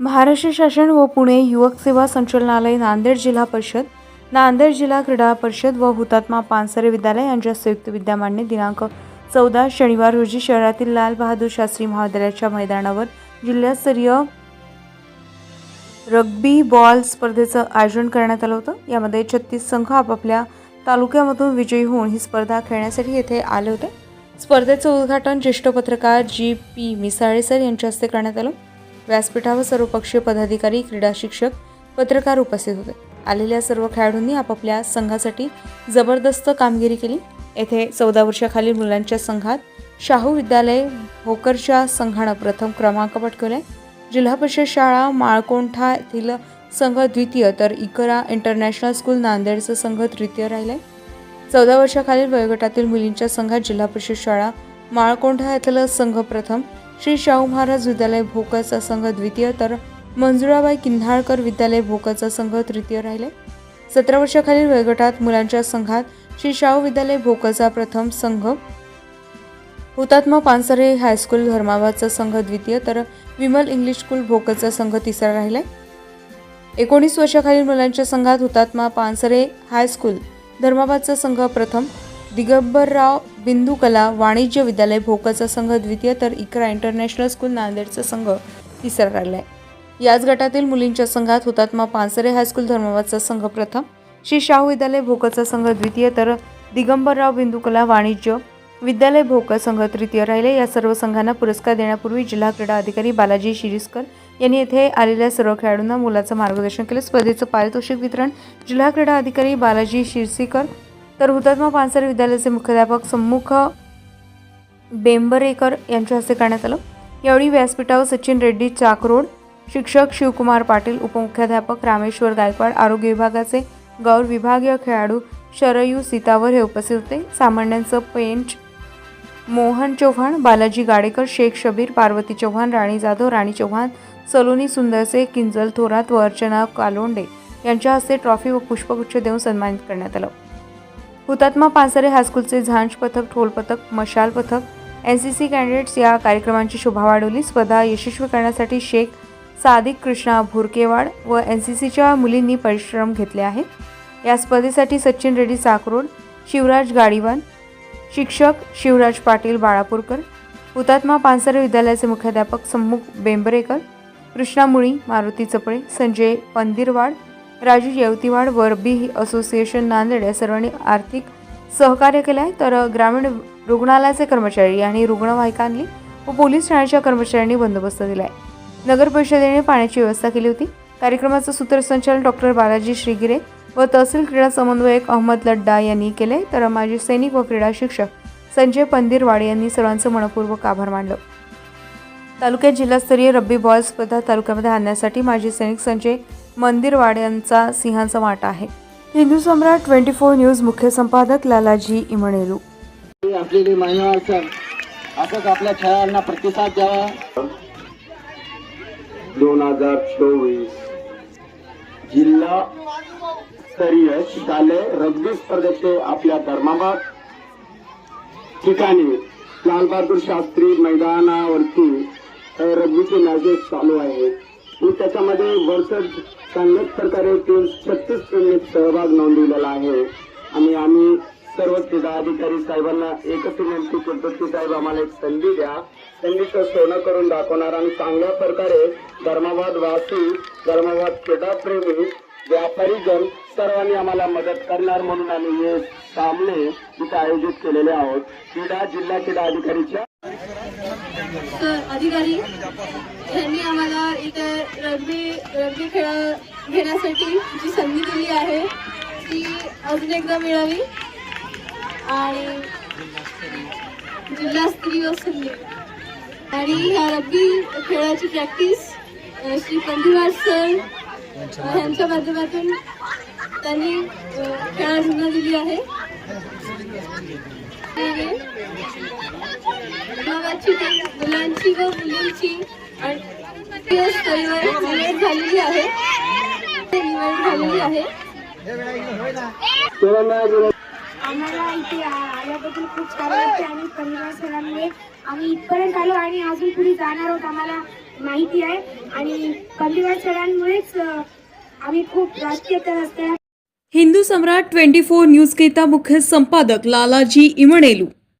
महाराष्ट्र शासन व पुणे युवक सेवा संचालनालय नांदेड जिल्हा परिषद नांदेड जिल्हा क्रीडा परिषद व हुतात्मा पानसरे विद्यालय यांच्या संयुक्त विद्यमाने दिनांक चौदा शनिवार रोजी शहरातील लाल बहादूर शास्त्री महाविद्यालयाच्या मैदानावर जिल्हास्तरीय रग्बी बॉल स्पर्धेचं आयोजन करण्यात आलं होतं. यामध्ये छत्तीस संघ आपापल्या तालुक्यामधून विजयी होऊन ही स्पर्धा खेळण्यासाठी येथे आले होते. स्पर्धेचं उद्घाटन ज्येष्ठ पत्रकार जी पी मिसाळे सर यांच्या हस्ते करण्यात आलं. व्यासपीठावर सर्वपक्षीय पदाधिकारी क्रीडा शिक्षक पत्रकार उपस्थित होते. आलेल्या सर्व खेळाडूंनी आपापल्या संघासाठी जबरदस्त कामगिरी केली. येथे चौदा वर्षाखालील मुलांच्या संघात शाहू विद्यालय भोकरच्या संघानं प्रथम क्रमांक पटकवलाय जिल्हा परिषद शाळा माळकोंठा येथील संघ द्वितीय तर इकरा इंटरनॅशनल स्कूल नांदेडचा संघ तृतीय राहिलाय. चौदा वर्षाखालील वयोगटातील मुलींच्या संघात जिल्हा परिषद शाळा माळकोंढा येथील संघ प्रथम श्री शाहू महाराज विद्यालय भोकरचा संघ द्वितीय तर मंजुळाबाई किन्हाळकर विद्यालय भोकरचा संघ तृतीय राहिले. सतरा वर्षाखालील वयोगटात मुलांच्या संघात श्री शाहू विद्यालय भोकरचा प्रथम संघ हुतात्मा पानसरे हायस्कूल धर्माबादचा संघ द्वितीय तर विमल इंग्लिश स्कूल भोकरचा संघ तिसरा राहिला. एकोणीस वर्षाखालील मुलांच्या संघात हुतात्मा पानसरे हायस्कूल धर्माबादचा संघ प्रथम दिगंबरराव बिंदू कला वाणिज्य विद्यालय भोकरचा संघ द्वितीय तर इकरा इंटरनॅशनल स्कूल नांदेडचा संघ तिसरा आहे याच गटातील मुलींच्या संघात हुतात्मा पानसरे हायस्कूल धर्माबादचा संघ प्रथम श्री शाहू विद्यालय भोकरचा संघ द्वितीय तर दिगंबरराव बिंदू कला वाणिज्य विद्यालय भोकर संघ तृतीय राहिले. या सर्व संघांना पुरस्कार देण्यापूर्वी जिल्हा क्रीडा अधिकारी बालाजी शिरीसकर यांनी येथे आलेल्या सर्व खेळाडूंना मुलाचं मार्गदर्शन केलं. स्पर्धेचं पारितोषिक वितरण जिल्हा क्रीडा अधिकारी बालाजी शिरसीकर तर हुतात्मा पानसरे विद्यालयाचे मुख्याध्यापक सम्मुख बेंबरेकर यांच्या हस्ते करण्यात आलं. यावेळी व्यासपीठावर सचिन रेड्डी चाकरोड शिक्षक शिवकुमार पाटील उपमुख्याध्यापक रामेश्वर गायकवाड आरोग्य विभागाचे गौर विभागीय खेळाडू शरयू सीतावर हे उपस्थित होते. सामान्यांचं पेंच मोहन चव्हाण बालाजी गाडेकर शेख शबीर पार्वती चव्हाण राणी जाधव राणी चव्हाण सलोनी सुंदरसे किंजल थोरात व अर्चना कालोंडे यांच्या हस्ते ट्रॉफी व पुष्पगुच्छ देऊन सन्मानित करण्यात आलं. हुतात्मा पानसरे हायस्कूलचे झांज पथक ठोल पथक मशाल पथक एन सी सी कॅन्डिडेट्स या कार्यक्रमांची शोभा वाढवली. स्पर्धा यशस्वी करण्यासाठी शेख सादिक कृष्णा भुरकेवाड व एन सी सीच्या मुलींनी परिश्रम घेतले आहेत. या स्पर्धेसाठी सचिन रेड्डी चाकरोड शिवराज गाडीवान शिक्षक शिवराज पाटील बाळापूरकर हुतात्मा पानसरे विद्यालयाचे मुख्याध्यापक सम्मुख बेंबरेकर कृष्णा मुळी मारुती चपळे संजय पंदिरवाड राजू येवतीवाड वरबी असोसिएशन नांदेड या सर्वांनी आर्थिक सहकार्य केलं आहे. तर ग्रामीण रुग्णालयाचे कर्मचारी आणि रुग्णवाहिकांनी व पोलीस ठाण्याच्या कर्मचाऱ्यांनी बंदोबस्त दिला आहे. नगर परिषदेने पाण्याची व्यवस्था केली होती. कार्यक्रमाचं सूत्रसंचालन डॉक्टर बालाजी श्रीगिरे व तहसील क्रीडा समन्वयक अहमद लड्डा यांनी केले. तर माजी सैनिक व क्रीडा शिक्षक संजय पंदिरवाड यांनी सर्वांचं मनपूर्वक आभार मानलं. तालुक्यात जिल्हास्तरीय रब्बी बॉल स्पर्धा तालुक्यामध्ये आणण्यासाठी माजी सैनिक संजय मंदिरवाड यांचा सिंहांचा वाटा आहे. Hindu Samrat twenty four news मुख्य संपादक लालाजी इमणेलू आपली महिला असेल असंच आपल्या खेळाडूंना प्रतिसाद द्यावा. दोन हजार चोवीस. जिल्हा स्तरीय शालेय रग्बी स्पर्धेचे आपल्या धर्माबाद ठिकाणी लालबहादूर शास्त्री मैदानावरती रग्बीचे मॅचेस चालू आहेत. मी त्याच्यामध्ये वर्ष चांगल्याच प्रकारे टीम छत्तीस टीमने सहभाग नोंदवलेला आहे. आणि आम्ही सर्व क्रीडा अधिकारी साहेबांना एकच विनंती करतो की साहेब आम्हाला एक संधी द्या. संधीचं सोनं करून दाखवणार आणि चांगल्या प्रकारे धर्माबाद वासी धर्माबाद क्रीडाप्रेमी व्यापारीजन सर्वांनी आम्हाला मदत करणार म्हणून आम्ही हे सामने इथे आयोजित केलेले आहोत. क्रीडा जिल्हा क्रीडा अधिकारीच्या तर अधिकारी यांनी आम्हाला इथे रग्बी रग्बी खेळ घेण्यासाठी जी संधी दिली आहे ती अजून एकदा मिळावी. आणि जिल्हा जिल्हास्तरीय संधी. आणि ह्या रग्बी खेळाची प्रॅक्टिस श्री पंडितराज सर यांच्या माध्यमातून त्यांनी खेळाडूंना दिली आहे. मुलांची व मुलींची आणि स्तरीवर निवड झालेली आहे. निवड झालेली आहे. आम्हाला इथे आ- आल्याबद्दल खूप छान वाटते आणि परिवार सरांमुळे आम्ही इथपर्यंत आलो आणि अजून पुढे जाणार आहोत आम्हाला माहिती आहे. आणि पंडितराज सरांमुळेच आम्ही खूप राष्ट्रीय हिंदू सम्राट ट्वेंटी फोर न्यूजकरिता मुख्य संपादक लालाजी इमणेलू.